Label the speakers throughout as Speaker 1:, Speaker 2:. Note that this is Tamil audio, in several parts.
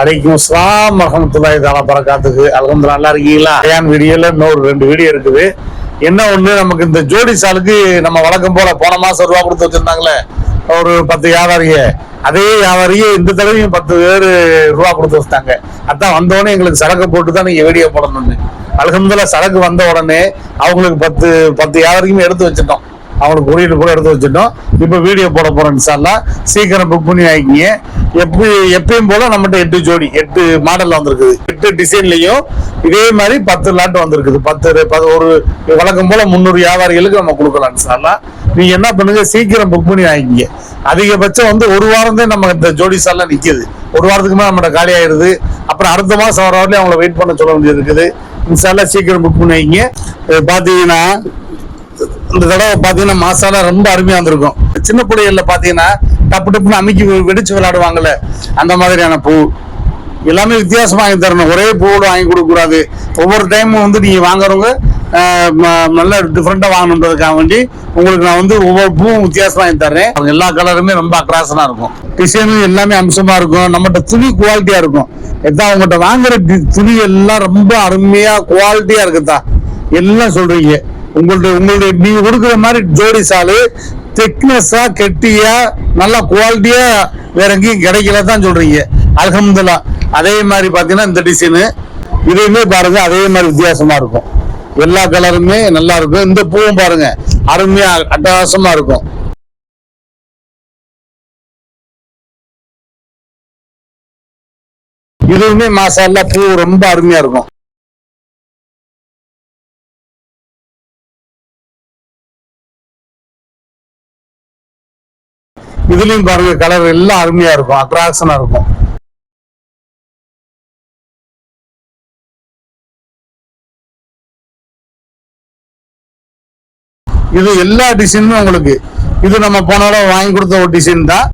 Speaker 1: அலைக்கும் அஸ்ஸலாம் வரஹ்மத்துல்லாஹி தஆலா பரக்காத்துக்கு அல்ஹம்துலில்லாஹ் நல்லா இருக்கீங்களா? ஏன் வீடியோல இன்னொரு ரெண்டு வீடியோ இருக்குது. என்ன ஒண்ணு? நமக்கு இந்த ஜோடி சாலுக்கு நம்ம வழக்கம் போல போன மாசம் ரூபா கொடுத்து வச்சிருந்தாங்களே. ஒரு பத்து வியாபாரிய. அதே வியாபாரியே இந்த தடவையும் பத்து பேர் ரூபா கொடுத்து வச்சிட்டாங்க. அதான் வந்தோடனே எங்களுக்கு சரக்கு போட்டு தான் நீங்க வீடியோ போடணும்னு. அல்ஹம்துலில்லாஹ் சரக்கு வந்த உடனே அவங்களுக்கு பத்து பத்து வியாபாரிக்குமே எடுத்து வச்சிட்டோம் அவங்களுக்கு குறியீடு கூட எடுத்து வச்சுட்டோம். இப்போ வீடியோ போட போறோம் சார்ல சீக்கிரம் புக் பண்ணி வாங்கிங்க எப்படி எப்பயும் போல நம்மகிட்ட எட்டு ஜோடி எட்டு மாடல் வந்திருக்குது. எட்டு டிசைன்லயும் இதே மாதிரி பத்து லாட் வந்திருக்குது. பத்து ஒரு வழக்கம் போல முந்நூறு வியாபாரிகளுக்கு நம்ம கொடுக்கலாம் சார்ல நீங்க என்ன பண்ணுங்க சீக்கிரம் புக் பண்ணி வாங்கிங்க அதிகபட்சம் வந்து ஒரு வாரம் தான் நம்ம இந்த ஜோடி சால்லாம் நிக்குது. ஒரு வாரத்துக்கு மேலே நம்மகிட்ட காலி ஆயிடுது அப்புறம் அடுத்த மாசம் வர வரலையும் அவங்கள வெயிட் பண்ண சொல்ல வேண்டியது இருக்குது. இன்ஷால்லா சீக்கிரம் புக் பண்ணி வைங்க பார்த்தீங்கன்னா பாத்தீங்கன்னா இந்த தடவை பாத்தீங்கன்னா மாசால ரொம்ப அருமையா வந்திருக்கும். சின்ன பிள்ளைகள்ல பாத்தீங்கன்னா டப்பு டப்புன்னு அமுக்கி வெடிச்சு விளையாடுவாங்கல்ல அந்த மாதிரியான பூ. எல்லாமே வித்தியாசமா வாங்கி தரணும். ஒரே பூவோட வாங்கி கொடுக்க கூடாது ஒவ்வொரு டைமும் வந்து நீங்க வாங்குறவங்க நல்ல டிஃப்ரெண்டா வாங்கணுன்றதுக்காக வேண்டி உங்களுக்கு நான் வந்து ஒவ்வொரு பூவும் வித்தியாசமாக வாங்கி தர்றேன். அவங்க எல்லா கலருமே ரொம்ப அக்ராசனா இருக்கும். டிசைனும் எல்லாமே அம்சமா இருக்கும். நம்மகிட்ட துணி குவாலிட்டியா இருக்கும். எதான் உங்கள்கிட்ட வாங்குற டி- துணி எல்லாம் ரொம்ப அருமையா குவாலிட்டியா இருக்குதா? எல்லாம் சொல்றீங்க. உங்களுடைய உங்களுடைய நீங்க கொடுக்குற மாதிரி ஜோடி சாலு திக்னஸா கெட்டியா நல்லா குவாலிட்டியா வேற எங்கேயும் கிடைக்கல தான் சொல்றீங்க. அல்ஹம்துலில்லாஹ் அதே மாதிரி பாத்தீங்கன்னா இந்த டிசைனு இதையுமே பாருங்க அதே மாதிரி வித்தியாசமா இருக்கும். எல்லா கலருமே நல்லா இருக்கும். இந்த பூவும் பாருங்க அருமையா அட்டகாசமா இருக்கும். இதுவுமே மாசால பூ ரொம்ப அருமையா இருக்கும். இதுலயும் பாருங்க கலர் எல்லாம் அருமையா இருக்கும். அட்ராக்ஷனா இருக்கும். இது எல்லா டிசைனுமே உங்களுக்கு. இது நம்ம போன தடவை வாங்கி கொடுத்த ஒரு டிசைன் தான்.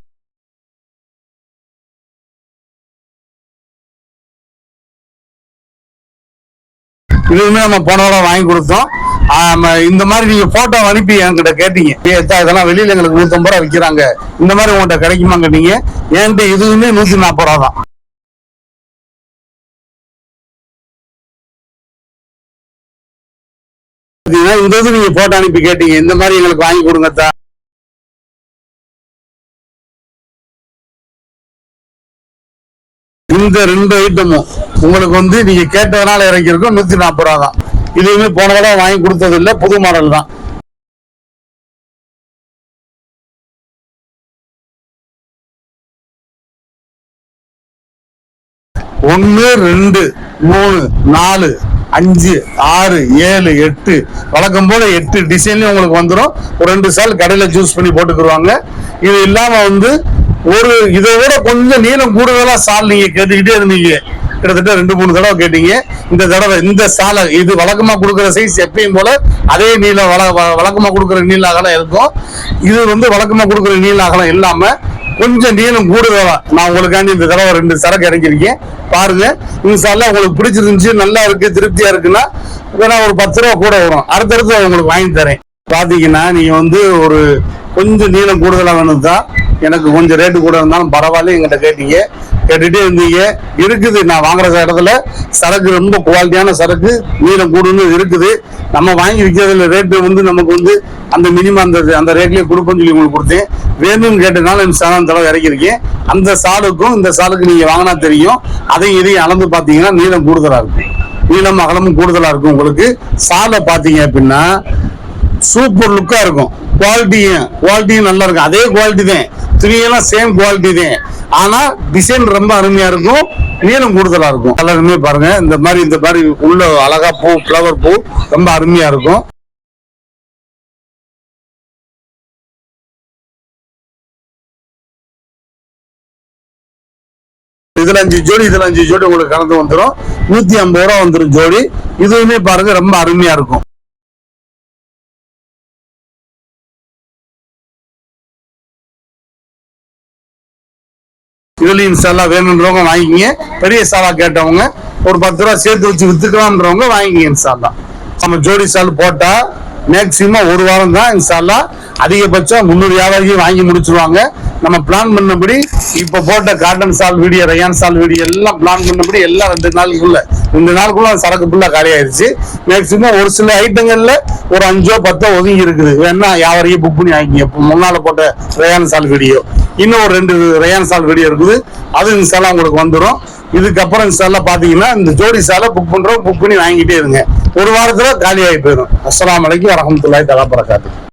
Speaker 1: இதுவுமே நம்ம போன வாரம் வாங்கி கொடுத்தோம். இந்த மாதிரி நீங்க போட்டோ அனுப்பி என்கிட்ட கேட்டீங்க. இதெல்லாம் வெளியில எங்களுக்கு நூத்தம்பது ரூபா விற்கிறாங்க இந்த மாதிரி உங்கள்கிட்ட கிடைக்குமாங்க நீங்க? என்கிட்ட இதுவுமே நூத்தி நாற்பது ரூபா தான். இந்த இது நீங்க போட்டோ அனுப்பி கேட்டீங்க. இந்த மாதிரி எங்களுக்கு வாங்கி கொடுங்க இந்த ரெண்டு ஐட்டமும் உங்களுக்கு வந்து நீங்க கேட்டதுனால இறங்கியிருக்கோம் நூத்தி நாற்பது ரூபா தான். இதுவுமே போன தடவை வாங்கி கொடுத்தது இல்லை புது மாடல் தான். ஒன்று ரெண்டு மூணு நாலு அஞ்சு ஆறு ஏழு எட்டு வழக்கம் போல எட்டு டிசைன்லயும் உங்களுக்கு வந்துடும் ஒரு ரெண்டு சால் கடையில் ஜூஸ் பண்ணி போட்டுக்குருவாங்க. இது இல்லாமல் வந்து ஒரு இதை விட கொஞ்சம் நீளம் கூடுதலா சால் நீங்க கேட்டுக்கிட்டே இருந்தீங்க. கிட்டத்தட்ட ரெண்டு மூணு தடவை கேட்டீங்க. இந்த தடவை இந்த சாலை இது வழக்கமா கொடுக்குற சைஸ் எப்பயும் போல அதே நீளம் வ- வழக்கமா கொடுக்குற நீள அகலம் இருக்கும். இது வந்து வழக்கமா கொடுக்குற நீள அகலம் இல்லாம கொஞ்சம் நீளம் கூடுதலா. நான் உங்களுக்காண்டி இந்த தடவை ரெண்டு சரக்கு இறங்கியிருக்கேன். பாருங்க சாலை உங்களுக்கு பிடிச்சிருந்துச்சு நல்லா இருக்கு திருப்தியா இருக்குன்னா வேணா ஒரு பத்து ரூபா கூட வரும். அடுத்தடுத்து உங்களுக்கு வாங்கி தரேன். பாத்தீங்கன்னா நீங்க வந்து ஒரு கொஞ்சம் நீளம் கூடுதலா வேணும் தான் எனக்கு கொஞ்சம் ரேட்டு கூட இருந்தாலும் பரவாயில்ல எங்கிட்ட கேட்டீங்க. கேட்டுட்டே இருந்தீங்க. இருக்குது நான் வாங்குற இடத்துல சரக்கு ரொம்ப குவாலிட்டியான சரக்கு நீளம் கூடுன்னு இருக்குது. நம்ம வாங்கி விற்கிறதுல ரேட்டு வந்து நமக்கு வந்து அந்த மினிமம் அந்த அந்த ரேட்லேயே கொடுப்போம்னு சொல்லி உங்களுக்கு கொடுத்தேன். வேணும்னு கேட்டனால இந்த சாதம் தடவை இறக்கியிருக்கேன். அந்த சாலுக்கும் இந்த சாலுக்கு நீங்கள் வாங்கினா தெரியும். அதையும் இதையும் அளந்து பார்த்தீங்கன்னா நீளம் கூடுதலாக இருக்கும். நீளம் அகலமும் கூடுதலாக இருக்கும் உங்களுக்கு. சாலை பார்த்தீங்க அப்படின்னா சூப்பர் லுக்காக இருக்கும். குவாலிட்டியும் குவாலிட்டியும் நல்லா இருக்கும். அதே குவாலிட்டி தான். துணியெல்லாம் சேம் குவாலிட்டி தான் ஆனால் டிசைன் ரொம்ப அருமையாக இருக்கும். நீளம் கூடுதலாக இருக்கும். எல்லாருமே பாருங்க. இந்த மாதிரி இந்த மாதிரி உள்ள அழகா பூ ஃப்ளவர் பூ ரொம்ப அருமையாக இருக்கும். இதுல அஞ்சு ஜோடி இதுல அஞ்சு ஜோடி உங்களுக்கு கலந்து வந்துடும் நூத்தி ஐம்பது ரூபா வந்துடும் ஜோடி. இதுவுமே பாருங்க ரொம்ப அருமையா இருக்கும். இதுலயும் இன்ஷால்லா வேணுன்றவங்க வாங்கிக்கிங்க. பெரிய சாலா கேட்டவங்க. ஒரு பத்து ரூபா சேர்த்து வச்சு வித்துக்கலாம்ன்றவங்க வாங்கிக்கிங்க இன்ஷால்லா நம்ம ஜோடி சால் போட்டா மேக்சிமம் ஒரு வாரம் தான் இன்சால்லா அதிகபட்சம் முந்நூறு வியாபாரியும் வாங்கி முடிச்சிருவாங்க. நம்ம பிளான் பண்ணபடி இப்ப போட்ட cotton shawl video rayon shawl video எல்லாம் பிளான் பண்ணபடி எல்லாம் ரெண்டு நாளுக்குள்ள ரெண்டு நாளுக்குள்ள சரக்கு ஃபுல்லா காலியாயிருச்சு. மேக்சிமம் ஒரு சில ஐட்டங்கள்ல ஒரு அஞ்சோ பத்தோ ஒதுங்கி இருக்குது. வேணா யாவரையும் புக் பண்ணி வாங்கிங்க. இப்போ முன்னால போட்ட ரயான் சால் வீடியோ. இன்னும் ஒரு ரெண்டு ரயான் சால் வீடியோ இருக்குது. அது இன்ஷால்லா உங்களுக்கு வந்துடும் இதுக்கப்புறம் சாலை பார்த்தீங்கன்னா இந்த ஜோடி சாலை புக் பண்ணுறோம் புக் பண்ணி வாங்கிட்டே இருங்க. ஒரு வாரத்தில் காலி ஆகி போயிடும். அஸ்லாம் வலைக்கும் வரஹ்மத்துல்லாஹி தலா பரக்காத்து